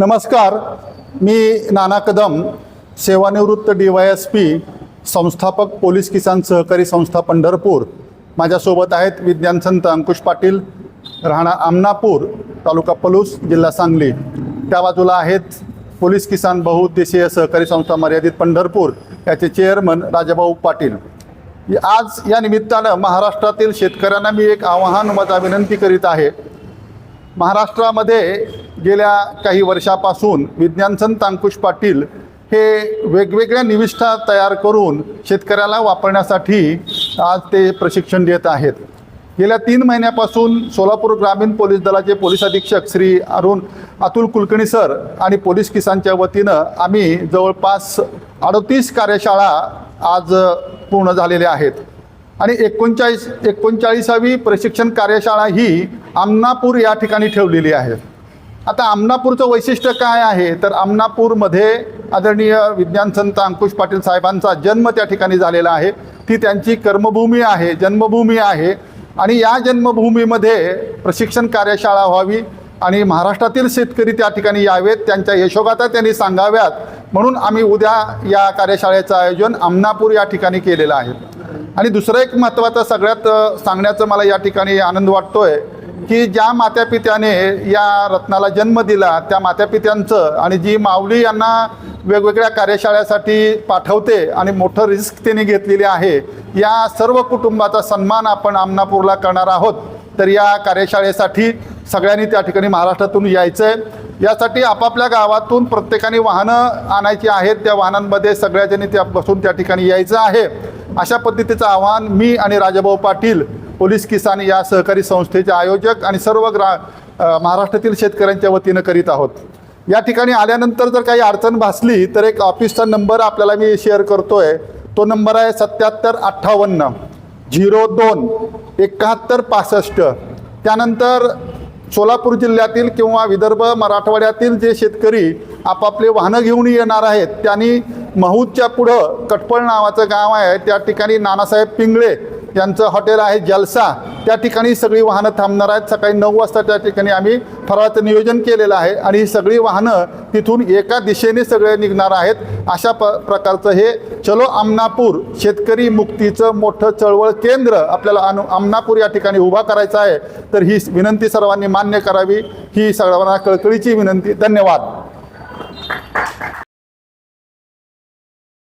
नमस्कार. मी नाना कदम सेवानिवृत्त D Y S P संस्थापक पोलीस किसान सहकारी संस्था पंढरपूर. माझ्यासोबत आहेत विज्ञान संत अंकुश पाटील राहणा आमनापूर तालुका पलूस जिल्हा सांगली. त्या बाजूला आहेत पोलीस किसान बहुउद्देशीय सहकारी संस्था मर्यादित पंढरपूर याचे चेअरमन राजाभाऊ पाटील. आज या निमित्तानं महाराष्ट्रातील शेतकऱ्यांना मी एक आवाहन माझा विनंती करीत आहे. महाराष्ट्रामध्ये गेल्या काही वर्षापासून विज्ञानचंद अंकुश पाटील हे वेगवेगळ्या निविष्ठा तयार करून शेतकऱ्याला वापरण्यासाठी आज ते प्रशिक्षण देत आहेत. गेल्या तीन महिन्यापासून सोलापूर ग्रामीण पोलीस दलाचे पोलीस अधीक्षक श्री अरुण अतुल कुलकर्णी सर आणि पोलीस किसानच्या वतीनं आम्ही जवळपास अडतीस कार्यशाळा आज पूर्ण झालेल्या आहेत. आणि एकोणचाळीस एकोणचाळीसावी प्रशिक्षण कार्यशाळा ही आमनापूर या ठिकाणी ठेवलेली आहे. आता आमनापूरचं वैशिष्ट्य काय आहे? तर आमनापूरमध्ये आदरणीय विज्ञान संत अंकुश पाटील साहेबांचा जन्म त्या ठिकाणी झालेला आहे. ती त्यांची कर्मभूमी आहे जन्मभूमी आहे. आणि या जन्मभूमीमध्ये प्रशिक्षण कार्यशाळा व्हावी आणि महाराष्ट्रातील शेतकरी त्या ठिकाणी यावेत त्यांच्या यशोगाथा त्यांनी सांगाव्यात म्हणून आम्ही उद्या या कार्यशाळेचं आयोजन आमनापूर या ठिकाणी केलेलं आहे. आणि दुसरं एक महत्त्वाचं सगळ्यात सांगण्याचं मला या ठिकाणी आनंद वाटतो आहे की ज्या मात्यापित्याने या रत्नाला जन्म दिला त्या मात्यापित्यांचं आणि जी माऊली यांना वेगवेगळ्या कार्यशाळेसाठी पाठवते आणि मोठं रिस्क त्यांनी घेतलेली आहे या सर्व कुटुंबाचा सन्मान आपण आमनापूरला करणार आहोत. तर या कार्यशाळेसाठी सगळ्यांनी त्या ठिकाणी महाराष्ट्रातून यायचं आहे यासाठी आपापल्या गावातून प्रत्येकाने वाहनं आणायची आहेत त्या वाहनांमध्ये सगळ्याजणी त्या बसून त्या ठिकाणी यायचं आहे. अशा पद्धतीचं आवाहन मी आणि राजाभाऊ पाटील पोलीस किसान या सहकारी संस्थेचे आयोजक आणि सर्व ग्रा महाराष्ट्रातील शेतकऱ्यांच्या वतीनं करीत आहोत. या ठिकाणी आल्यानंतर जर काही अडचण भासली तर एक ऑफिसचा नंबर आपल्याला मी शेअर करतोय. तो नंबर आहे सत्याहत्तर अठ्ठावन्न झिरो दोन एकाहत्तर पासष्ट. त्यानंतर सोलापूर जिल्ह्यातील किंवा विदर्भ मराठवाड्यातील जे शेतकरी आपापले वाहनं घेऊन येणार आहेत त्यांनी महूदच्या पुढं कटपळ नावाचं गाव आहे. त्या ठिकाणी नानासाहेब पिंगळे यांचं हॉटेल आहे जलसा. त्या ठिकाणी सगळी वाहनं थांबणार आहेत. सकाळी नऊ वाजता त्या ठिकाणी आम्ही फराळाचं नियोजन केलेलं आहे आणि ही सगळी वाहनं तिथून एका दिशेने सगळे निघणार आहेत. अशा प प्रकारचं हे चलो आमनापूर शेतकरी मुक्तीचं मोठं चळवळ केंद्र आपल्याला अनु आमनापूर या ठिकाणी उभा करायचं आहे. तर ही विनंती सर्वांनी मान्य करावी. ही सर्वांना कळकळीची विनंती. धन्यवाद.